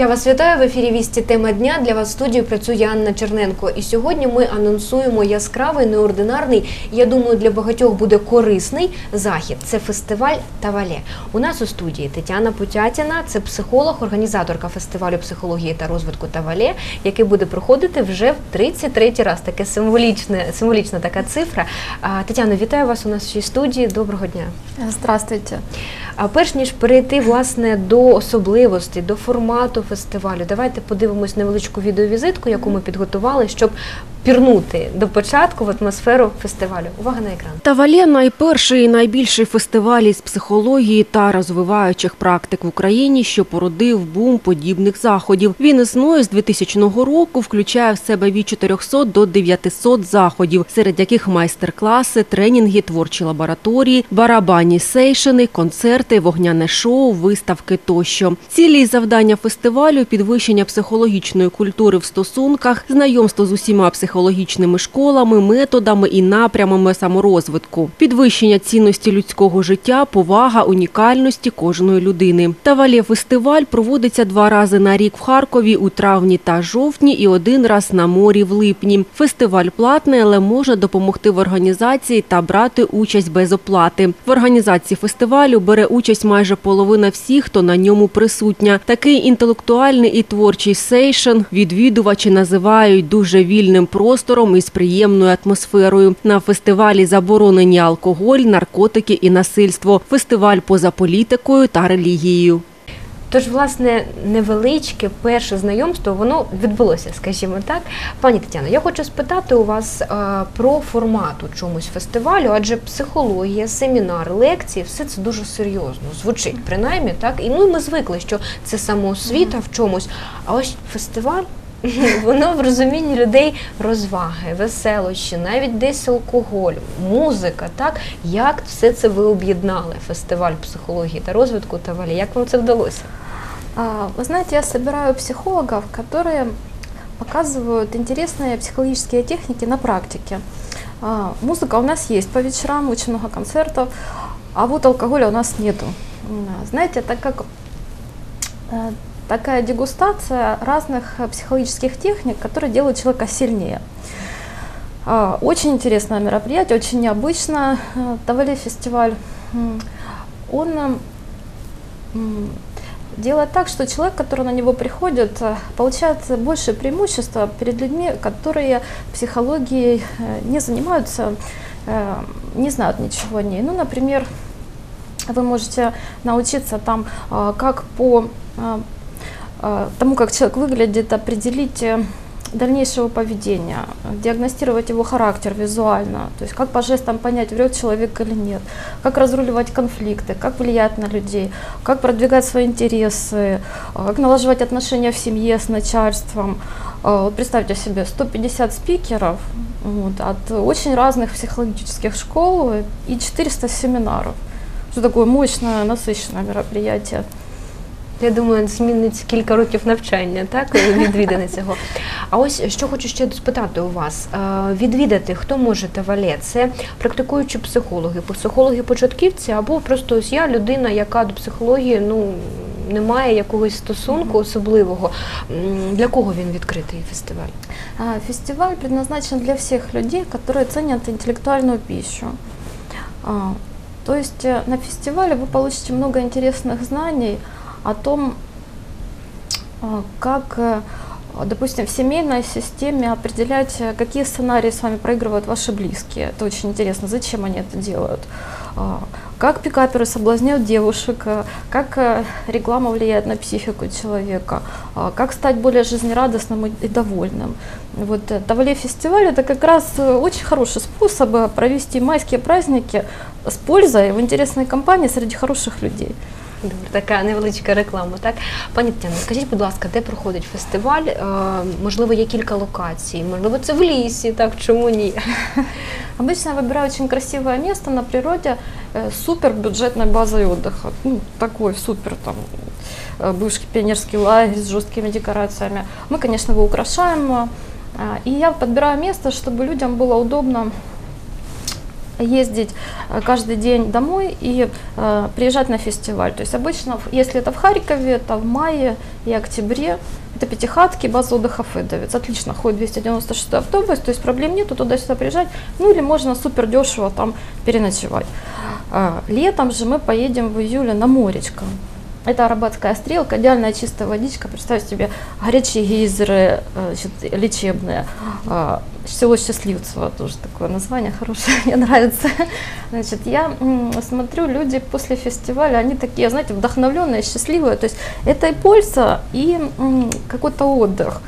Я вас вітаю в ефірі Вісті тема дня. Для вас в студії працює Анна Черненко. І сьогодні ми анонсуємо яскравий, неординарний. Я думаю, для багатьох буде корисний захід. Це фестиваль Тавале. У нас у студії Тетяна Путятіна, це психолог, організаторка фестивалю психології та розвитку Тавале, який буде проходити вже в 33-й раз. Таке символічне, символічна така цифра. А, Тетяно, вітаю вас у нашій студії. Доброго дня. Здравствуйте. А перш ніж перейти власне до особливостей, до формату фестивалю, давайте подивимось невеличку відеовізитку, яку ми підготували, щоб пірнути до початку в атмосферу фестивалю. Увага на екран. Тавалє – найперший і найбільший фестиваль із психології та розвиваючих практик в Україні, що породив бум подібних заходів. Він існує з 2000 року, включає в себе від 400 до 900 заходів, серед яких майстер-класи, тренінги, творчі лабораторії, барабанні сейшини, концерти, вогняне шоу, виставки тощо. Цілі й завдання фестивалю – підвищення психологічної культури в стосунках, знайомство з усіма психологічними школами, методами і напрямами саморозвитку, підвищення цінності людського життя, повага унікальності кожної людини. Тавалє фестиваль проводиться два рази на рік в Харкові у травні та жовтні і один раз на морі в липні. Фестиваль платний, але може допомогти в організації та брати участь без оплати. В організації фестивалю бере участь майже половина всіх, хто на ньому присутня. Такий інтелектуальний і творчий сейшн відвідувачі називають дуже вільним простором із приємною атмосферою. На фестивалі заборонені алкоголь, наркотики і насильство. Фестиваль поза політикою та релігією. Тож, власне, невеличке перше знайомство воно відбулося, скажімо так. Пані Тетяно, я хочу спитати у вас е, про формат у чомусь фестивалю, адже психологія, семінар, лекції, все це дуже серйозно звучить, принаймні, так. І ну ми звикли, що це самоосвіта в чомусь. А ось фестиваль. Воно в розумінні людей розваги, веселощі, навіть десь алкоголь, музика. Так як все це ви об'єднали? Фестиваль психології та розвитку та валі? Як вам це вдалося? А, Вы знаете, я собираю психологов, которые показывают интересные психологические техники на практике. А, Музыка у нас есть по вечерам, очень много концертов, а вот алкоголя у нас нету. М, Знаете, так как э, такая дегустация разных психологических техник, которые делают человека сильнее. А, Очень интересное мероприятие, очень необычно. Э, Тавале фестиваль, он э, м, делает так, что человек, который на него приходит, э, получает больше преимущества перед людьми, которые психологией э, не занимаются, не знают ничего о ней. Ну, например, вы можете научиться там, как по тому, как человек выглядит, определить э, дальнейшего поведения, диагностировать его характер визуально, то есть как по жестам понять, врет человек или нет, как разруливать конфликты, как влиять на людей, как продвигать свои интересы, а, как налаживать отношения в семье с начальством. Вот представьте себе, 150 спикеров вот, от очень разных психологических школ и 400 семинаров. Что такое мощное, насыщенное мероприятие. Я думаю, змінить кілька років навчання, так відвідини цього. А ось що хочу ще спитати у вас: Е, відвідати хто може тавале? Це практикуючі психологи, психологи-початківці, або просто ось я людина, яка до психології ну не має якогось стосунку особливого. М, Для кого він відкритий фестиваль? А, Фестиваль предназначен для всех людей, которые ценят интеллектуальную пищу. А, То есть э, на фестивале вы получите много интересных знаний О том, а, как, э, допустим, в семейной системе определять, э, какие сценарии с вами проигрывают ваши близкие. Это очень интересно, зачем они это делают. А, Как пикаперы соблазняют девушек, э, как э, реклама влияет на психику человека, а, как стать более жизнерадостным и- довольным. Вот э, Тавале фестиваль это как раз э, очень хороший способ э, провести майские праздники с пользой в интересной компании среди хороших людей. Добре, така невеличка реклама. Так, пані Тетяно, скажіть, будь ласка, де проходить фестиваль? Е, Можливо, є кілька локацій, можливо, це в лісі, так чому ні? Обычно я выбираю очень красивое место на природе э, с супер бюджетной базой отдыха. Ну, такой супер там э, бывший пионерский лагерь с жесткими декорациями. Мы, конечно, его украшаем. э, а, И я подбираю место, чтобы людям было удобно ездить э, каждый день домой и э, приезжать на фестиваль. То есть обычно, если это в Харькове, это в мае и октябре. Это пятихатки, база отдыха Федовец. Отлично ходит 296 автобус, то есть проблем нету туда-сюда приезжать. Ну или можно супер дешево там переночевать. А, Летом же мы поедем в июле на Моречко. Это арабатская стрелка, идеальная чистая водичка. Представь себе горячие гейзеры э, значит, лечебные. А, Село Счастливцево тоже такое название хорошее, мне нравится. Значит, я смотрю, люди после фестиваля, они такие, знаете, вдохновленные, счастливые. То есть это и польза, и какой-то отдых.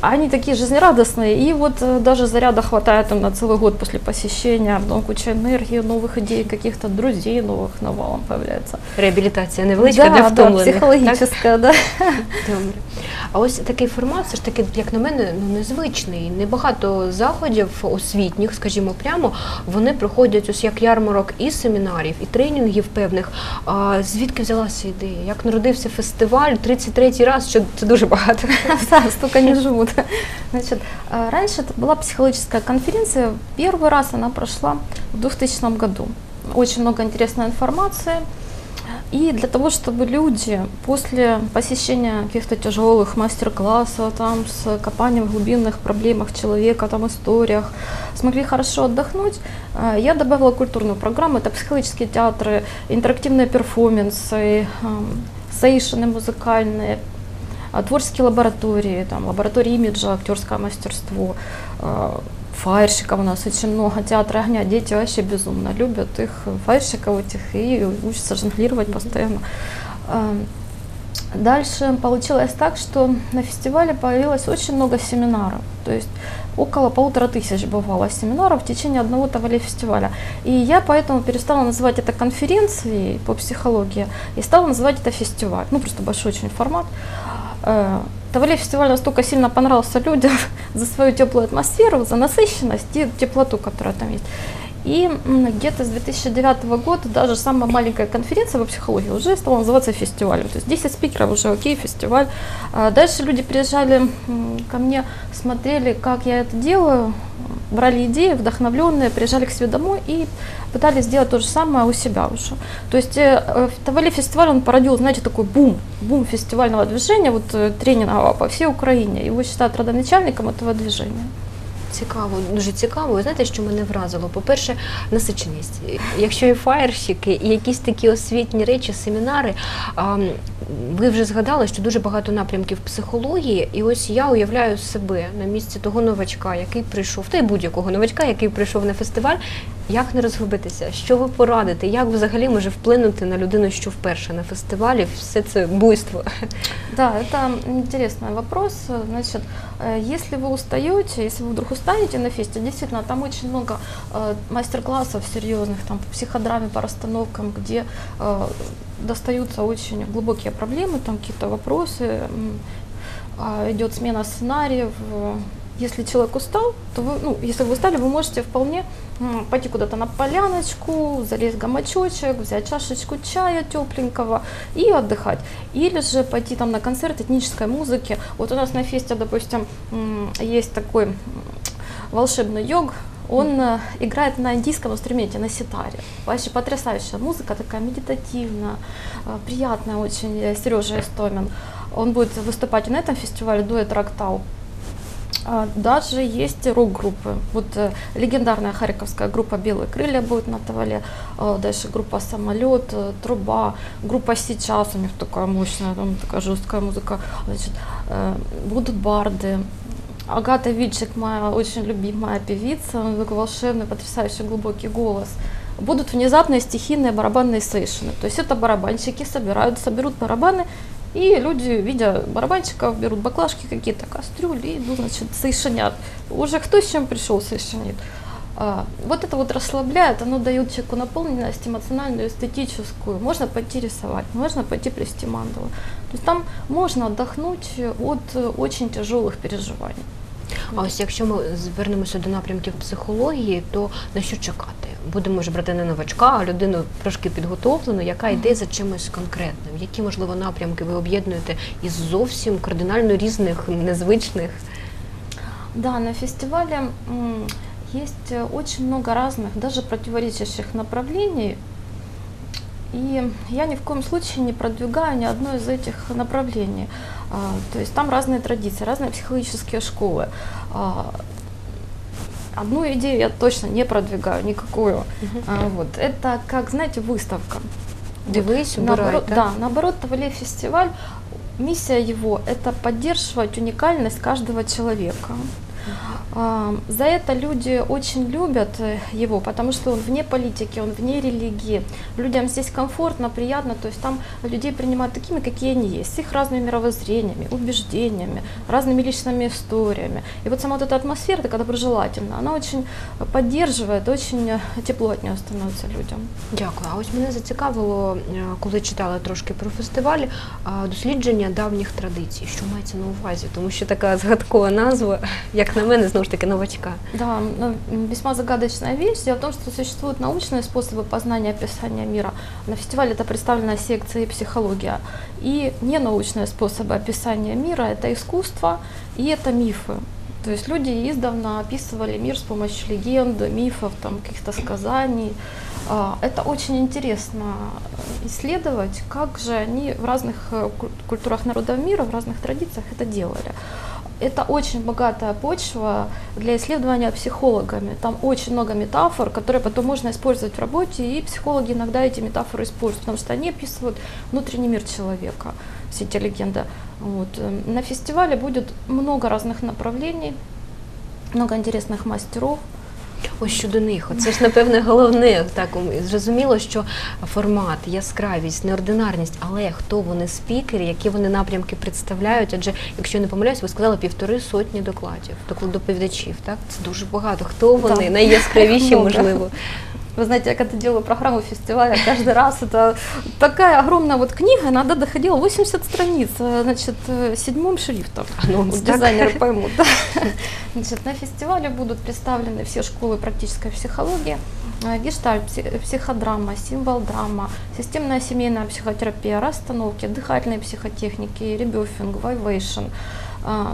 А, Они такие жизнерадостные, и вот э, даже заряда хватает им на целый год после посещения, потом куча энергии, новых идей, каких-то друзей новых навалом появляется. Реабілітація невеличка да, для да, втомлених. так? психологическая, да. Добре. А ось такий формат, все ж таки, як на мене, ну незвичний. Небагато заходів освітніх, скажімо прямо, вони проходять ось як ярмарок і семінарів, і тренінгів певних. А звідки взялася ідея? Як народився фестиваль? 33-й раз, що це дуже багато. Да, столько не Живут. Значит, э, раньше это была психологическая конференция. Первый раз она прошла в 2000 году. Очень много интересной информации. И для того, чтобы люди после посещения каких-то тяжелых мастер-классов, там, с копанием в глубинных проблемах человека, там, историях, смогли хорошо отдохнуть, э, я добавила культурную программу. Это психологические театры, интерактивные перформансы, сейшены музыкальные, а, творческие лаборатории, там, лаборатории имиджа, актерское мастерство, э, фаерщиков у нас очень много, театр огня, дети вообще безумно любят их, фаерщиков этих, и учатся жонглировать постоянно. Э, Дальше получилось так, что на фестивале появилось очень много семинаров, то есть около полутора тысяч бывало семинаров в течение одного того фестиваля. И я поэтому перестала называть это конференцией по психологии и стала называть это фестиваль. Ну, просто большой очень формат. Э, Тавале фестиваль настолько сильно понравился людям за свою теплую атмосферу, за насыщенность и теплоту, которая там есть. И где-то с 2009 года даже самая маленькая конференция по психологии уже стала называться фестивалем. То есть 10 спикеров уже окей, фестиваль. А Дальше люди приезжали ко мне, смотрели, как я это делаю, брали идеи, вдохновленные, приезжали к себе домой и пытались сделать то же самое у себя уже. То есть э, э, Тавали фестиваль, он породил, знаете, такой бум, бум фестивального движения, вот э, тренингового по всей Украине. Его считают родоначальником этого движения. Цікаво, дуже цікаво. Ви знаєте, що мене вразило? По-перше, насиченість. Якщо і фаєрщики, і якісь такі освітні речі, семінари. Ви вже згадали, що дуже багато напрямків психології, і ось я уявляю себе на місці того новачка, який прийшов, та й будь-якого новачка, який прийшов на фестиваль. Як не розгубитися? Що ви порадите? Як взагалі може вплинути на людину, що вперше на фестивалі? Все це буйство. Да, это интересный вопрос. Значит, э, если вы устаете, если вы вдруг устанете на фесте, действительно, там очень много э, мастер-классов серьезных, там по психодраме, по расстановкам, где э, достаются очень глубокие проблемы, там какие-то вопросы, м, а, идет смена сценариев. Если человек устал, то вы, ну, если вы устали, вы можете вполне пойти куда-то на поляночку, залезть в гамачочек, взять чашечку чая тепленького и отдыхать. Или же пойти там на концерт этнической музыки. Вот у нас на фесте, допустим, есть такой волшебный йог, он э, играет на индийском инструменте, на ситаре. Вообще потрясающая музыка, такая медитативная, э, приятная очень, э, Сережа Истомин. Он будет выступать и на этом фестивале дуэт Рактау. А, Даже есть рок-группы. Вот э, легендарная харьковская группа «Белые крылья» будет на Тавале, э, дальше группа «Самолет», э, «Труба», группа «Сейчас», у них такая мощная, там такая жесткая музыка, значит, э, будут барды, Агата Витчик, моя очень любимая певица, такой волшебный, потрясающий глубокий голос. Будут внезапные стихийные барабанные сейшины. То есть это барабанщики собирают, соберут барабаны, и люди, видя барабанщиков, берут баклажки какие-то, кастрюли, и идут, значит, сейшинят. Уже кто с чем пришел, сейшинит. А, вот это вот расслабляет, оно дает человеку наполненность эмоциональную, эстетическую. Можно пойти рисовать, можно пойти плести мандалы. То есть там можно отдохнуть от очень тяжелых переживаний. А ось якщо ми звернемося до напрямків психології, то на що чекати? Будемо ж брати не новачка, а людину трошки підготовлену, яка йде за чимось конкретним. Які можливо напрямки ви об'єднуєте із зовсім кардинально різних, незвичних? Да, на фестивале есть очень много разных, даже противоречащих направлений. И я ни в коем случае не продвигаю ни одно из этих направлений. А, То есть там разные традиции, разные психологические школы. А, Одну идею я точно не продвигаю, никакую. А, Вот. Это, как, знаете, выставка. Дивись, убирай, Наоборот, так? да, наоборот, Тавалей фестиваль, миссия его – это поддерживать уникальность каждого человека. А, За это люди очень любят э, его, потому что он вне политики, он вне религии. Людям здесь комфортно, приятно, то есть там людей принимают такими, какие они есть, с их разными мировоззрениями, убеждениями, разными личными историями. И вот сама вот эта атмосфера такая доброжелательная, она очень поддерживает, очень э, тепло от нее становится людям. Дякую. А ось мене зацікавило, е, коли читала трошки про фестиваль, а, дослідження давніх традицій. Що мається на увазі? Тому що така згадкова назва, як на мене, знову ж таки новачка. Да, м, весьма загадочная вещь. Дело в том, что существуют научные способы познания описания мира. На фестивале это представлена секция психология. И ненаучные способы описания мира – это искусство и это мифы. То есть люди издавна описывали мир с помощью легенд, мифов, там, каких-то сказаний. А, Это очень интересно э, исследовать, как же они в разных э, куль- культурах народов мира, в разных традициях это делали. Это очень богатая почва для исследования психологами. Там очень много метафор, которые потом можно использовать в работе, и психологи иногда эти метафоры используют, потому что они описывают внутренний мир человека, все эти легенды. Вот. Эм, На фестивале будет много разных направлений, много интересных мастеров. Ось щодо них, це ж напевне головне. Так зрозуміло, що формат, яскравість, неординарність, але хто вони спікери, які вони напрямки представляють? Адже, якщо я не помиляюсь, ви сказали півтори сотні докладів, доклад- доповідачів. Так це дуже багато. Хто вони? Найяскравіші, можливо. Вы знаете, я когда делаю программу фестиваля, каждый раз это такая огромная вот книга, иногда доходила 80 страниц, э, значит, э, седьмым шрифтом. Вот так? Дизайнеры поймут. да. Значит, на фестивале будут представлены все школы практической психологии, э, гештальт, пси- психодрама, символ драма, системная семейная психотерапия, расстановки, дыхательные психотехники, ребёфинг, вайвейшн,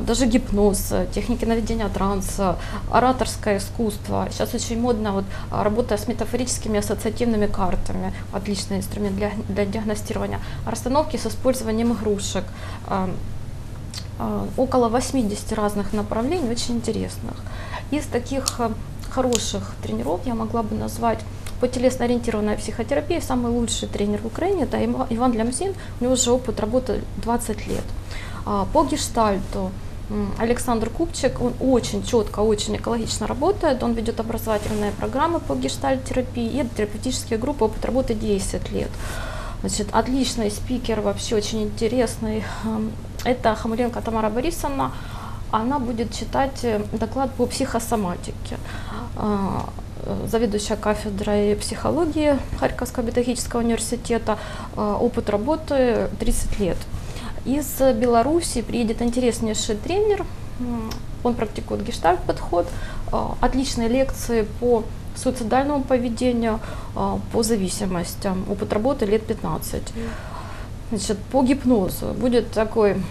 даже гипноз, техники наведения транса, ораторское искусство. Сейчас очень модно вот а, работа с метафорическими ассоциативными картами, отличный инструмент для, для диагностирования. Расстановки с использованием игрушек. А, а, около 80 разных направлений, очень интересных. Из таких а, хороших тренеров я могла бы назвать по телесно-ориентированной психотерапии самый лучший тренер в Украине это Ива- Иван Лямзин, у него уже опыт работы 20 лет. А, По гештальту Александр Купчик, он очень четко, очень экологично работает, он ведет образовательные программы по гештальт-терапии и терапевтические группы, опыт работы 10 лет. Значит, отличный спикер, вообще очень интересный. Ам, Это Хамуленко Тамара Борисовна. Она будет читать э, доклад по психосоматике. А, э, Заведующая кафедрой психологии Харьковского педагогического университета. А, Опыт работы 30 лет. Из Беларуси приедет интереснейший тренер. Он практикует гештальт-подход. А, Отличные лекции по суицидальному поведению, а, по зависимостям. Опыт работы лет 15. Значит, по гипнозу будет такой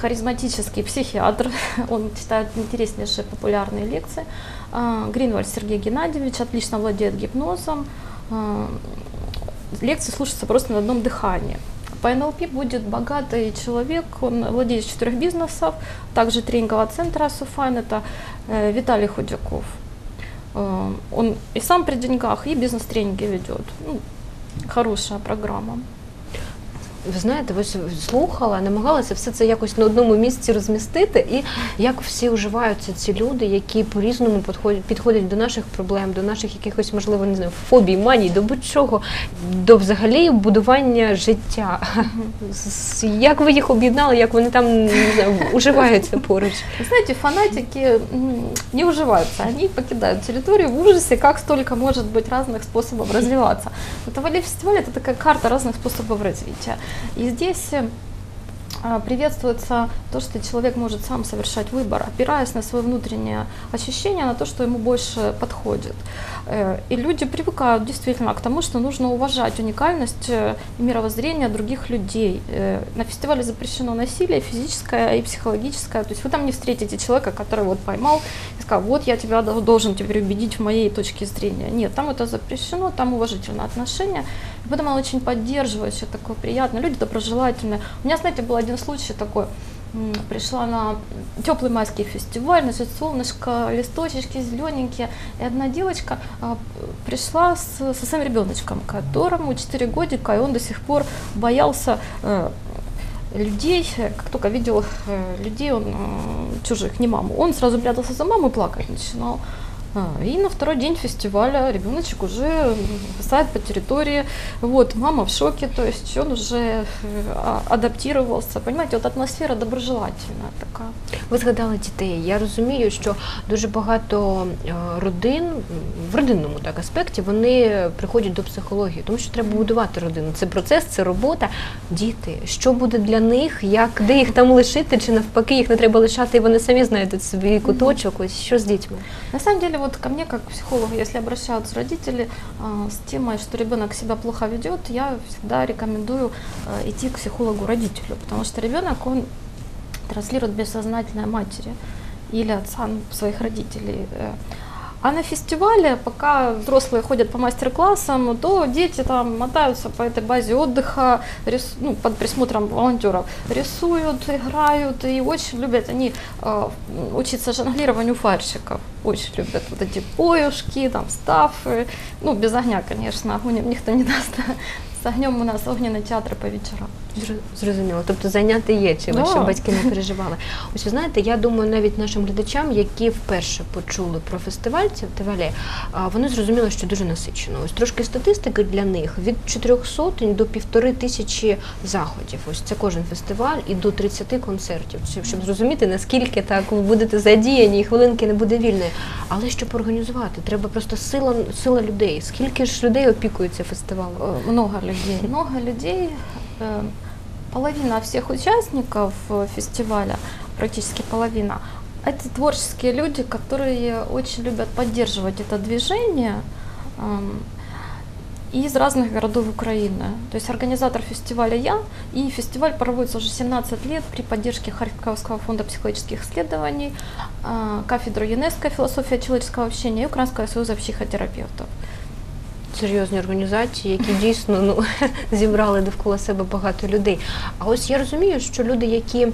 харизматический психиатр. Он читает интереснейшие популярные лекции. А, Гринвальд Сергей Геннадьевич отлично владеет гипнозом. Лекции слушаются просто на одном дыхании. По НЛП будет богатый человек, он владеет четырех бизнесов, также тренингового центра Суфайн, это э, Виталий Худяков. Э, Он и сам при деньгах, и бизнес-тренинги ведет. Ну, хорошая программа. Ви знаєте, ось слухала, намагалася все це якось на одному місці розмістити, і як всі уживаються ці люди, які по-різному підходять, підходять до наших проблем, до наших якихось, можливо, не знаю, фобій, маній, до будь-чого, до взагалі будування життя. С- Як ви їх об'єднали, як вони там не знаю, уживаються поруч? Вы знаете, фанатики м, не уживаются, они покидают территорию в ужасе, как столько может быть разных способов развиваться. Вот Тавали фестиваль это такая карта разных способов развития. И здесь э, а, приветствуется то, что человек может сам совершать выбор, опираясь на свои внутренние ощущения, на то, что ему больше подходит. Э, И люди привыкают действительно к тому, что нужно уважать уникальность э, и мировоззрение других людей. На фестивале запрещено насилие физическое и психологическое. То есть вы там не встретите человека, который вот поймал и сказал, вот я тебя дол- должен теперь убедить в моей точке зрения. Нет, там это запрещено, там уважительное отношение. Поэтому оно очень поддерживающее, такое приятное. Люди доброжелательные. У меня, знаете, был один случай такой. Пришла на теплый майский фестиваль, значит, солнышко, листочечки зелененькие. И одна девочка а, пришла с, со своим ребеночком, которому 4 годика, и он до сих пор боялся э, людей, как только видел э, людей, он э, чужих, не маму, он сразу прятался за маму и плакать начинал. И на второй день фестиваля ребеночек уже ставит по территории, вот, мама в шоке, то есть он уже э, адаптировался, понимаете, вот атмосфера доброжелательная такая. Ви згадали дітей. Я розумію, що дуже багато е, родин в родинному так аспекті вони приходять до психології, тому що треба будувати родину. Це процес, це робота. Діти, що буде для них, як де їх там лишити, чи навпаки їх не треба лишати, і вони самі знайдуть свій куточок. Ось що з дітьми. На самом деле, вот ко мне, как к психологу, если обращаются родители а, с темой, что ребенок себя плохо ведет, я всегда рекомендую а, идти к психологу родителю, потому что ребенок, он транслирует бессознательное матери или отца своих родителей. э. А на фестивале, пока взрослые ходят по мастер-классам, то дети там мотаются по этой базе отдыха, рис- ну, под присмотром волонтеров, рисуют, играют и очень любят они э, учиться жонглированию фарщиков. Очень любят вот эти поюшки, там, стафы. Ну, без огня, конечно, огонь им никто не даст. С огнем у нас огненный театр по вечерам. Зр- Зрозуміло, тобто зайняти є чим, Да. щоб батьки не переживали. Ось ви знаєте, я думаю, навіть нашим глядачам, які вперше почули про фестиваль Тевале, вони зрозуміли, що дуже насичено. Ось трошки статистики для них від 400 до півтори тисячі заходів. Ось це кожен фестиваль і до 30 концертів. Щоб- зрозуміти, наскільки так ви будете задіяні, і хвилинки не буде вільної. Але щоб організувати, треба просто сила, сила людей. Скільки ж людей опікується фестивалем? Э, Много людей. Много людей. Половина всех участников э, фестиваля, практически половина, это творческие люди, которые очень любят поддерживать это движение эм, из разных городов Украины. То есть организатор фестиваля я, и фестиваль проводится уже 17 лет при поддержке Харьковского фонда психологических исследований, э, кафедры ЮНЕСКО «Философия человеческого общения» и Украинского союза психотерапевтов. Серйозні організації, які дійсно ну, зібрали довкола себе багато людей. А ось я розумію, що люди, які е,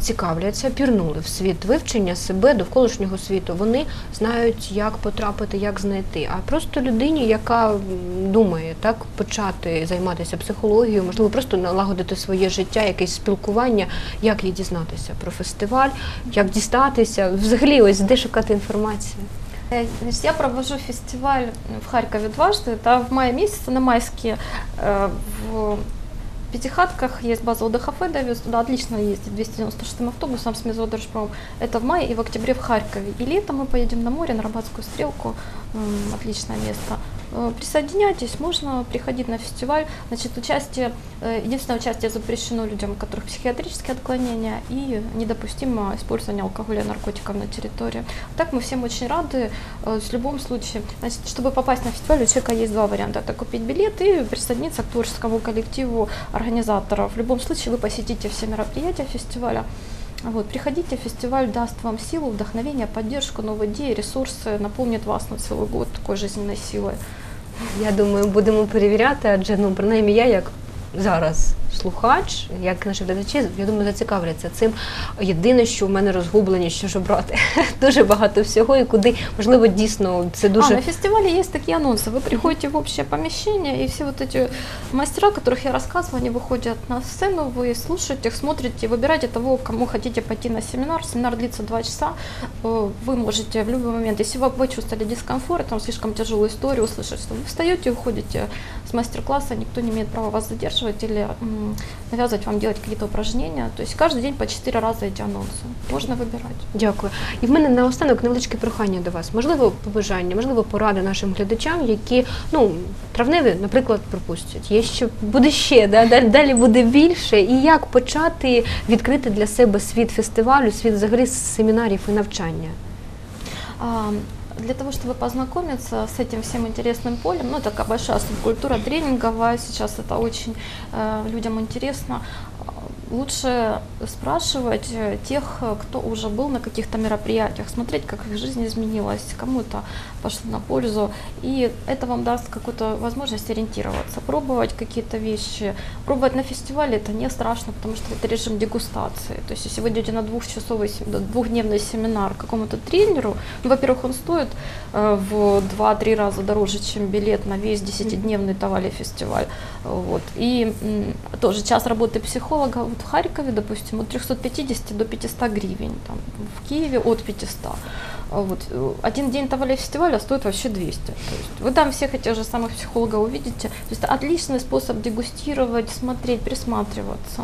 цікавляться, пірнули в світ вивчення себе, довколишнього світу, вони знають, як потрапити, як знайти. А просто людині, яка думає так почати займатися психологією, можливо, просто налагодити своє життя, якесь спілкування, як їй дізнатися про фестиваль, як дістатися, взагалі, ось де шукати інформацію. Э, я провожу фестиваль в Харькове дважды. Это в мае месяце, на майские. э, В Пятихатках есть база отдыха Федовец, туда отлично ездить 296 автобусом с Мезодержпром. Это в мае и в октябре в Харькове. И летом мы поедем на море, на Рыбацкую стрелку. Отличное место. Э, Присоединяйтесь, можно приходить на фестиваль. Значит, участие, э, единственное участие запрещено людям, у которых психиатрические отклонения и недопустимо использование алкоголя и наркотиков на территории. Так мы всем очень рады. Э, В любом случае, значит, чтобы попасть на фестиваль, у человека есть два варианта. Это купить билет и присоединиться к творческому коллективу организаторов. В любом случае, вы посетите все мероприятия фестиваля. Вот, приходите, фестиваль даст вам силу, вдохновение, поддержку, новые идеи, ресурсы, наполнит вас на целый год такой жизненной силой. Я думаю, будемо перевіряти, адже ну принаймні я як зараз слухач, як наші глядачі, я думаю, зацікавляться цим. Єдине, що в мене розгублені, що ж обрати. дуже багато всього, і куди можливо дійсно це А, дуже на фестивале есть такие анонсы. Вы приходите в общее помещение, и все вот эти мастера, о которых я рассказывала, они выходят на сцену, вы слушаете их, смотрите, выбираете того, кому хотите пойти на семинар. Семинар длится два часа. Э, Вы можете в любой момент, если вы вы чувствовали дискомфорт, там слишком тяжелую историю услышать, что вы встаете и уходите с после мастер-класса никто не имеет права вас задерживать или м, навязывать вам делать какие-то упражнения. То есть каждый день по 4 раза эти анонсы. Можно выбирать. Дякую. І в мене наостанок невеличке прохання до вас. Можливо, побажання, можливо, поради нашим глядачам, які ну травневі, наприклад, пропустять. Є ще буде ще, да? далі, далі буде більше. І як почати відкрити для себе світ фестивалю, світ взагалі семінарів і навчання? Для того, чтобы познакомиться с этим всем интересным полем, ну, такая большая субкультура тренинговая, сейчас это очень э, людям интересно, лучше спрашивать э, тех, э, кто уже был на каких-то мероприятиях, смотреть, как их жизнь изменилась, кому это пошло на пользу, и это вам даст какую-то возможность ориентироваться, пробовать какие-то вещи. Пробовать на фестивале это не страшно, потому что это режим дегустации. То есть, если вы идете на двухчасовый, двухдневный семинар какому-то тренеру, ну, во-первых, он стоит э, в 2-3 раза дороже, чем билет на весь 10-дневный Тавали фестиваль. Вот. И тоже час работы психолога вот в Харькове, допустим, от 350 до 500 гривен, там, в Киеве от 500. А Вот. э, Один день Тавали фестиваля стоит вообще 200. То есть вы там всех этих же самых психологов увидите. То есть отличный способ дегустировать, смотреть, присматриваться.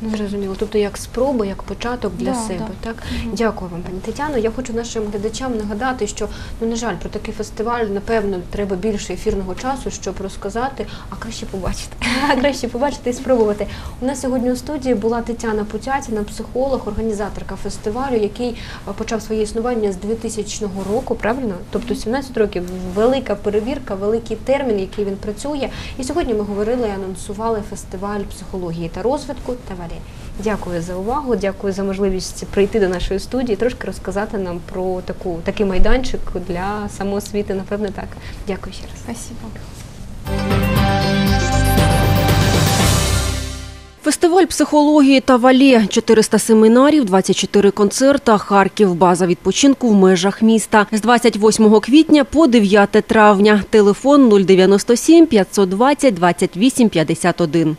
Ну, зрозуміло. Тобто як спроба, як початок для Да, себе. да. Так Мгм. дякую вам, пані Тетяно. Я хочу нашим глядачам нагадати, що ну на жаль, про такий фестиваль напевно треба більше ефірного часу, щоб розказати, а краще побачити. А краще побачити і спробувати. У нас сьогодні у студії була Тетяна Путятіна, психолог, організаторка фестивалю, який е, почав своє існування з 2000 року. Правильно? Тобто 17 років. Велика перевірка, великий термін, який він працює. І сьогодні ми говорили і анонсували фестиваль психології та розвитку Таварі. Дякую за увагу, дякую за можливість прийти до нашої студії, трошки розказати нам про таку такий майданчик для самоосвіти. Напевне, так. Дякую ще раз. Спасибо. Фестиваль психології та валі, 400 семінарів, 24 концерта, Харків, база відпочинку в межах міста. З 28 квітня по 9 травня. Телефон 097 520 28 51.